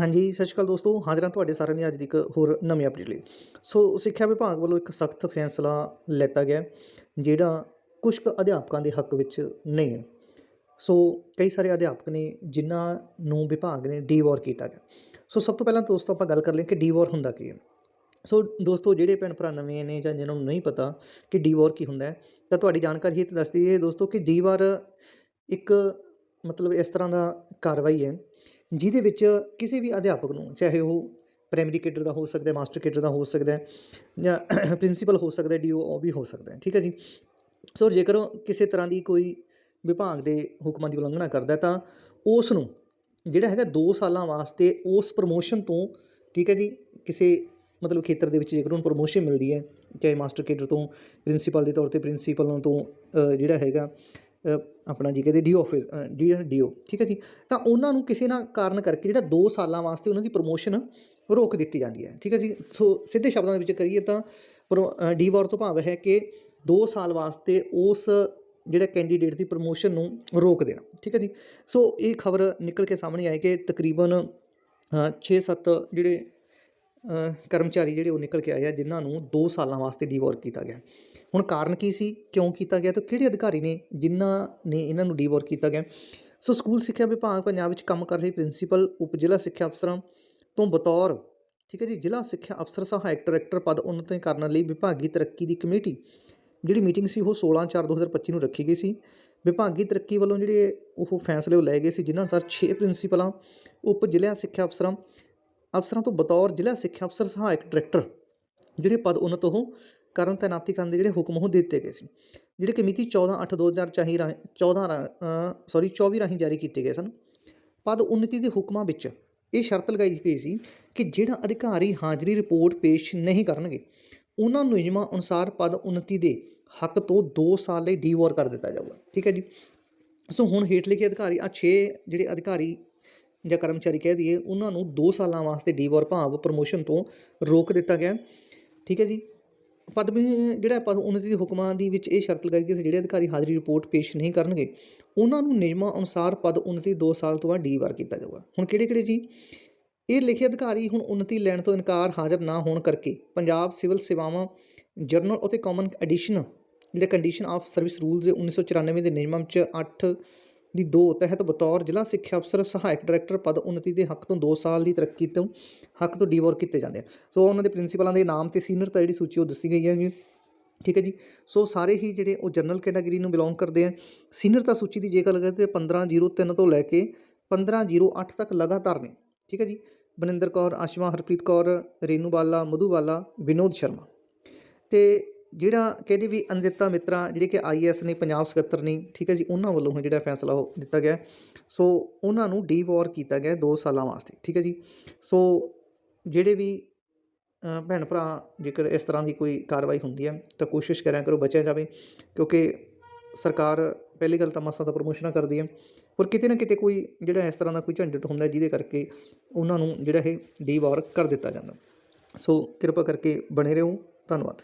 ਹਾਂਜੀ, ਸਤਿ ਸ਼੍ਰੀ ਅਕਾਲ ਦੋਸਤੋ। ਹਾਜ਼ਰਾਂ ਤੁਹਾਡੇ ਸਾਰਿਆਂ ਲਈ ਅੱਜ ਦੀ ਇੱਕ ਹੋਰ ਨਵੀਂ ਅਪਡੇਟ ਲਈ। ਸੋ, ਸਿੱਖਿਆ ਵਿਭਾਗ ਵੱਲੋਂ ਇੱਕ ਸਖਤ ਫੈਸਲਾ ਲੈਤਾ ਗਿਆ ਜਿਹੜਾ ਕੁਝ ਕੁ ਅਧਿਆਪਕਾਂ ਦੇ ਹੱਕ ਵਿੱਚ ਨਹੀਂ ਹੈ। ਸੋ, ਕਈ ਸਾਰੇ ਅਧਿਆਪਕ ਨੇ ਜਿਨ੍ਹਾਂ ਨੂੰ ਵਿਭਾਗ ਨੇ ਡੀਵੋਰ ਕੀਤਾ ਗਿਆ। ਸੋ, ਸਭ ਤੋਂ ਪਹਿਲਾਂ ਦੋਸਤੋ ਆਪਾਂ ਗੱਲ ਕਰ ਲਈਏ ਕਿ ਡੀਵੋਰ ਹੁੰਦਾ ਕੀ ਹੈ। ਸੋ, ਦੋਸਤੋ, ਜਿਹੜੇ ਭੈਣ ਭਰਾ ਨਵੇਂ ਨੇ ਜਾਂ ਜਿਨ੍ਹਾਂ ਨੂੰ ਨਹੀਂ ਪਤਾ ਕਿ ਡੀਵੋਰ ਕੀ ਹੁੰਦਾ ਹੈ, ਤਾਂ ਤੁਹਾਡੀ ਜਾਣਕਾਰੀ ਇਹ ਦੱਸ ਦਈਏ ਦੋਸਤੋ ਕਿ ਡੀਵੋਰ ਇੱਕ ਮਤਲਬ ਇਸ ਤਰ੍ਹਾਂ ਦਾ ਕਾਰਵਾਈ ਹੈ ਜਿਹਦੇ ਵਿੱਚ ਕਿਸੇ ਵੀ ਅਧਿਆਪਕ ਨੂੰ, ਚਾਹੇ ਉਹ ਪ੍ਰਾਇਮਰੀ ਕੇਡਰ ਦਾ ਹੋ ਸਕਦਾ ਮਾਸਟਰ ਕੇਡਰ ਦਾ ਹੋ ਸਕਦਾ ਜਾਂ ਪ੍ਰਿੰਸੀਪਲ ਹੋ ਸਕਦਾ ਹੈ ਡੀਓ ਉਹ ਵੀ ਹੋ ਸਕਦਾ ਠੀਕ ਹੈ ਜੀ? ਸੋ ਜੇਕਰ ਕਿਸੇ ਤਰ੍ਹਾਂ ਦੀ ਕੋਈ ਵਿਭਾਗ ਦੇ ਹੁਕਮਾਂ ਦੀ ਉਲੰਘਣਾ ਕਰਦਾ ਤਾਂ ਉਸ ਨੂੰ, ਜਿਹੜਾ ਹੈਗਾ 2 ਸਾਲਾਂ ਵਾਸਤੇ ਉਸ ਪ੍ਰਮੋਸ਼ਨ ਤੋਂ, ਠੀਕ ਹੈ ਜੀ, ਕਿਸੇ ਮਤਲਬ ਖੇਤਰ ਦੇ ਵਿੱਚ ਜੇਕਰ ਉਹਨੂੰ ਪ੍ਰਮੋਸ਼ਨ ਮਿਲਦੀ ਹੈ, ਚਾਹੇ ਮਾਸਟਰ ਕੇਡਰ ਤੋਂ ਪ੍ਰਿੰਸੀਪਲ ਦੇ ਤੌਰ ਤੇ ਪ੍ਰਿੰਸੀਪਲ ਤੋਂ ਜਿਹੜਾ ਹੈਗਾ ਆਪਣਾ ਜੀ ਕਹਿੰਦੇ ਡੀਓ ਆਫਿਸ ਡੀ ਡੀਓ ਠੀਕ ਹੈ ਜੀ? ਤਾਂ ਉਹਨਾਂ ਨੂੰ ਕਿਸੇ ਨਾ ਕਾਰਨ ਕਰਕੇ ਜਿਹੜਾ 2 ਸਾਲਾਂ ਵਾਸਤੇ ਉਹਨਾਂ ਦੀ ਪ੍ਰਮੋਸ਼ਨ ਰੋਕ ਦਿੱਤੀ ਜਾਂਦੀ ਹੈ, ਠੀਕ ਹੈ ਜੀ? ਸੋ ਸਿੱਧੇ ਸ਼ਬਦਾਂ ਦੇ ਵਿੱਚ ਕਰੀਏ ਤਾਂ ਡੀ ਵਾਰ ਤੋਂ ਭਾਵ ਹੈ ਕਿ 2 ਸਾਲ ਵਾਸਤੇ ਉਸ ਜਿਹੜਾ ਕੈਂਡੀਡੇਟ ਦੀ ਪ੍ਰਮੋਸ਼ਨ ਨੂੰ ਰੋਕ ਦੇਣਾ, ਠੀਕ ਹੈ ਜੀ? ਸੋ ਇਹ ਖਬਰ ਨਿਕਲ ਕੇ ਸਾਹਮਣੇ ਆਈ ਕਿ ਤਕਰੀਬਨ 6-7 ਜਿਹੜੇ ਕਰਮਚਾਰੀ ਜਿਹੜੇ ਉਹ ਨਿਕਲ ਕੇ ਆਏ ਆ, ਜਿਨ੍ਹਾਂ ਨੂੰ 2 ਸਾਲਾਂ ਵਾਸਤੇ ਡੀਵੋਰ ਕੀਤਾ ਗਿਆ। ਹੁਣ ਕਾਰਨ ਕੀ ਸੀ, ਕਿਉਂ ਕੀਤਾ ਗਿਆ ਤੇ ਕਿਹੜੇ ਅਧਿਕਾਰੀ ਨੇ ਜਿਨ੍ਹਾਂ ਨੇ ਇਹਨਾਂ ਨੂੰ ਡੀਵੋਰ ਕੀਤਾ ਗਿਆ? ਸੋ ਸਕੂਲ ਸਿੱਖਿਆ ਵਿਭਾਗ ਪੰਜਾਬ ਵਿੱਚ ਕੰਮ ਕਰ ਰਹੀ ਪ੍ਰਿੰਸੀਪਲ, ਉਪ ਜ਼ਿਲ੍ਹਾ ਸਿੱਖਿਆ ਅਫਸਰਾਂ ਤੋਂ ਬਤੌਰ, ਠੀਕ ਹੈ ਜੀ, ਜ਼ਿਲ੍ਹਾ ਸਿੱਖਿਆ ਅਫਸਰ, ਸਹਾਇਕ ਡਾਇਰੈਕਟਰ ਪਦ ਉੱਨਤ ਕਰਨ ਲਈ ਵਿਭਾਗੀ ਤਰੱਕੀ ਦੀ ਕਮੇਟੀ, ਜਿਹੜੀ ਮੀਟਿੰਗ ਸੀ ਉਹ 16/4/2025 ਨੂੰ ਰੱਖੀ ਗਈ ਸੀ। ਵਿਭਾਗੀ ਤਰੱਕੀ ਵੱਲੋਂ ਜਿਹੜੇ ਉਹ ਫੈਸਲੇ ਉਹ ਲਏ ਗਏ ਸੀ, ਜਿਨ੍ਹਾਂ ਅਨੁਸਾਰ 6 ਪ੍ਰਿੰਸੀਪਲਾਂ, ਉਪ ਜ਼ਿਲ੍ਹਾ ਸਿੱਖਿਆ ਅਫਸਰਾਂ ਅਫਸਰਾਂ ਤੋਂ ਬਤੌਰ ਜ਼ਿਲ੍ਹਾ ਸਿੱਖਿਆ ਅਫਸਰ ਸਹਾਇਕ ਡਾਇਰੈਕਟਰ ਜਿਹੜੇ ਪਦ ਉੱਨਤ ਉਹ ਕਰਨ ਤੈਨਾਤੀ ਕਰਨ ਦੇ ਜਿਹੜੇ ਹੁਕਮ ਉਹ ਦਿੱਤੇ ਗਏ ਸੀ, ਜਿਹੜੇ ਕਿ ਮਿਤੀ 14/8/2000 ਚਾਹੀ ਰਾਹੀਂ 14 ਸੌਰੀ 24 ਰਾਹੀਂ ਜਾਰੀ ਕੀਤੇ ਗਏ ਸਨ। ਪਦ ਉੱਨਤੀ ਦੇ ਹੁਕਮਾਂ ਵਿੱਚ ਇਹ ਸ਼ਰਤ ਲਗਾਈ ਗਈ ਸੀ ਕਿ ਜਿਹੜਾ ਅਧਿਕਾਰੀ ਹਾਜ਼ਰੀ ਰਿਪੋਰਟ ਪੇਸ਼ ਨਹੀਂ ਕਰਨਗੇ, ਉਹਨਾਂ ਨੂੰ ਨਿਯਮਾਂ ਅਨੁਸਾਰ ਪਦ ਉੱਨਤੀ ਦੇ ਹੱਕ ਤੋਂ 2 ਸਾਲ ਲਈ ਡੀਵੋਰ ਕਰ ਦਿੱਤਾ ਜਾਊਗਾ। ਠੀਕ ਹੈ ਜੀ? ਸੋ ਹੁਣ ਹੇਠ ਲਿਖੇ ਅਧਿਕਾਰੀ ਆ 6 ਜਿਹੜੇ ਅਧਿਕਾਰੀ ਜਾਂ ਕਰਮਚਾਰੀ ਕਹਿ ਦਈਏ, ਉਹਨਾਂ ਨੂੰ 2 ਸਾਲਾਂ ਵਾਸਤੇ ਡੀਵੋਰ ਭਾਵ ਪ੍ਰਮੋਸ਼ਨ ਤੋਂ ਰੋਕ ਦਿੱਤਾ ਗਿਆ। ਠੀਕ ਹੈ ਜੀ? ਪਦ ਜਿਹੜਾ ਪਦ ਉੱਨਤੀ ਦੇ ਹੁਕਮਾਂ ਦੀ ਵਿੱਚ ਇਹ ਸ਼ਰਤ ਲਗਾਈ ਗਈ ਸੀ ਜਿਹੜੇ ਅਧਿਕਾਰੀ ਹਾਜ਼ਰੀ ਰਿਪੋਰਟ ਪੇਸ਼ ਨਹੀਂ ਕਰਨਗੇ, ਉਹਨਾਂ ਨੂੰ ਨਿਯਮਾਂ ਅਨੁਸਾਰ ਪਦ ਉੱਨਤੀ 2 ਸਾਲ ਤੋਂ ਬਾਅਦ ਡੀਵਾਰ ਕੀਤਾ ਜਾਊਗਾ। ਹੁਣ ਕਿਹੜੇ ਕਿਹੜੇ ਜੀ? ਇਹ ਲਿਖੇ ਅਧਿਕਾਰੀ ਹੁਣ ਉੱਨਤੀ ਲੈਣ ਤੋਂ ਇਨਕਾਰ ਹਾਜ਼ਰ ਨਾ ਹੋਣ ਕਰਕੇ ਪੰਜਾਬ ਸਿਵਲ ਸੇਵਾਵਾਂ ਜਰਨਲ ਅਤੇ ਕਾਮਨ ਐਡੀਸ਼ਨ ਜਿਹੜੇ ਕੰਡੀਸ਼ਨ ਆਫ ਸਰਵਿਸ ਰੂਲਸ 1994 ਦੇ ਨਿਯਮਾਂ ਵਿੱਚ 8 ਦੀ 2 ਤਹਿਤ ਬਤੌਰ ਜ਼ਿਲ੍ਹਾ ਸਿੱਖਿਆ ਅਫਸਰ, ਸਹਾਇਕ ਡਾਇਰੈਕਟਰ ਪਦ ਉੱਨਤੀ ਦੇ ਹੱਕ ਤੋਂ 2 ਸਾਲ ਦੀ ਤਰੱਕੀ ਤੋਂ ਹੱਕ ਤੋਂ ਡੀਵੋਰ ਕੀਤੇ ਜਾਂਦੇ ਆ। ਸੋ ਉਹਨਾਂ ਦੇ ਪ੍ਰਿੰਸੀਪਲਾਂ ਦੇ ਨਾਮ ਤੇ ਸੀਨੀਅਰਤਾ ਜਿਹੜੀ ਸੂਚੀ ਉਹ ਦੱਸੀ ਗਈ ਹੈ ਜੀ। ਠੀਕ ਹੈ ਜੀ। ਸੋ ਸਾਰੇ ਹੀ ਜਿਹੜੇ ਉਹ ਜਨਰਲ ਕੈਟਾਗਰੀ ਨੂੰ ਬਿਲੋਂਗ ਕਰਦੇ ਆ। ਸੀਨੀਅਰਤਾ ਸੂਚੀ ਦੀ ਜੇ ਜੇਕਰ ਲਗੇ ਤੇ 1503 ਤੋਂ ਲੈ ਕੇ 1508 ਤੱਕ ਲਗਾਤਾਰ ਨੇ। ਠੀਕ ਹੈ ਜੀ। ਬਨਿੰਦਰ ਕੌਰ, ਆਸ਼ਮਾ, ਹਰਪ੍ਰੀਤ ਕੌਰ, ਰੇਨੂ ਬਾਲਾ, ਮਧੂ ਬਾਲਾ, ਵਿਨੋਦ ਸ਼ਰਮਾ। ਤੇ ਜਿਹੜਾ ਕਹਿੰਦੇ ਵੀ ਅਨਿਤਾ ਮਿੱਤਰਾ, ਜਿਹੜੇ ਕਿ ਆਈਐਸ ਨੇ, ਪੰਜਾਬ ਸਕੱਤਰ ਨੇ, ਠੀਕ ਹੈ ਜੀ, ਉਹਨਾਂ ਵੱਲੋਂ ਹੁਣ ਜਿਹੜਾ ਫੈਸਲਾ ਉਹ ਦਿੱਤਾ ਗਿਆ ਸੋ ਉਹਨਾਂ ਨੂੰ ਡੀਵੋਰ ਕੀਤਾ ਗਿਆ 2 ਸਾਲਾਂ ਵਾਸਤੇ, ਠੀਕ ਹੈ ਜੀ। ਸੋ ਜਿਹੜੇ ਵੀ ਭੈਣ ਭਰਾ, ਜੇਕਰ ਇਸ ਤਰ੍ਹਾਂ ਦੀ ਕੋਈ ਕਾਰਵਾਈ ਹੁੰਦੀ ਹੈ, ਤਾਂ ਕੋਸ਼ਿਸ਼ ਕਰਿਆ ਕਰੋ ਬਚਿਆ ਜਾਵੇ, ਕਿਉਂਕਿ ਸਰਕਾਰ ਪਹਿਲੀ ਗੱਲ ਤਾਂ ਮਸਾਂ ਦਾ ਪ੍ਰਮੋਸ਼ਨਾਂ ਕਰਦੀ ਹੈ। ਔਰ ਕਿਤੇ ਨਾ ਕਿਤੇ ਕੋਈ ਜਿਹੜਾ ਇਸ ਤਰ੍ਹਾਂ ਦਾ ਕੋਈ ਝੰਡਟ ਹੁੰਦਾ ਜਿਹਦੇ ਕਰਕੇ ਉਹਨਾਂ ਨੂੰ ਜਿਹੜਾ ਇਹ ਡੀਵੋਰ ਕਰ ਦਿੱਤਾ ਜਾਂਦਾ। ਸੋ ਕਿਰਪਾ ਕਰਕੇ ਬਣੇ ਰਹੋ। ਧੰਨਵਾਦ।